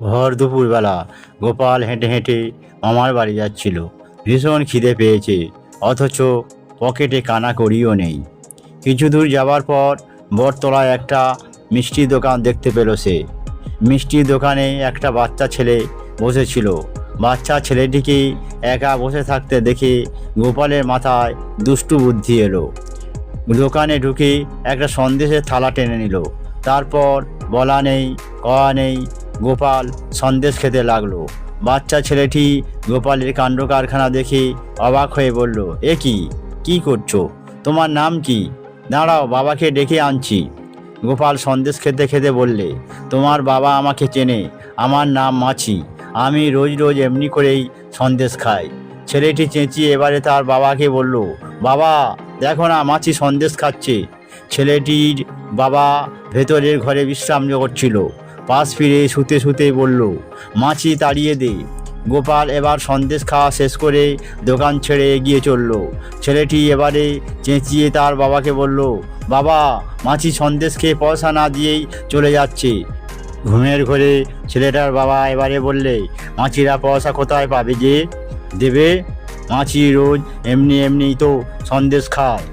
ভর দুপুরবেলা গোপাল হেঁটে হেঁটে মামার বাড়ি যাচ্ছিল। ভীষণ খিদে পেয়েছে, অথচ পকেটে কানা করিও নেই। কিছু দূর যাবার পর বটতলায় একটা মিষ্টির দোকান দেখতে পেল সে। মিষ্টির দোকানে একটা বাচ্চা ছেলে বসেছিল। বাচ্চা ছেলেটিকে একা বসে থাকতে দেখে গোপালের মাথায় দুষ্টু বুদ্ধি এলো। দোকানে ঢুকে একটা সন্দেশের থালা টেনে নিল। তারপর বলা নেই, কওয়া নেই গোপাল সন্দেশ খেতে লাগল। বাচ্চা ছেলেটি গোপালের কাণ্ড কারখানা দেখে অবাক হয়ে বলল, এ কি? কি করছ? তোমার নাম কি? দাঁড়াও, বাবাকে ডেকে আনছি। গোপাল সন্দেশ খেতে খেতে বললে, তোমার বাবা আমাকে চেনে, আমার নাম মাছি। আমি রোজ রোজ এমনি করেই সন্দেশ খাই। ছেলেটি চেঁচিয়ে এবারে তার বাবাকে বলল, বাবা, দেখো না, মাছি সন্দেশ খাচ্ছে। ছেলেটির বাবা ভেতরের ঘরে বিশ্রাম করছিল। পাশ ফিরে শুতে শুতে বলল, মাছি তাড়িয়ে দে। গোপাল এবার সন্দেশ খাওয়া শেষ করে দোকান ছেড়ে এগিয়ে চলল। ছেলেটি এবারে চেঁচিয়ে তার বাবাকে বলল, বাবা, মাছি সন্দেশ খেয়ে পয়সা না দিয়েই চলে যাচ্ছে। ঘুমের ঘরে ছেলেটার বাবা এবারে বললে, মাছিরা পয়সা কোথায় পাবে যে? দেবে? মাছি রোজ এমনি এমনি তো সন্দেশ খায়।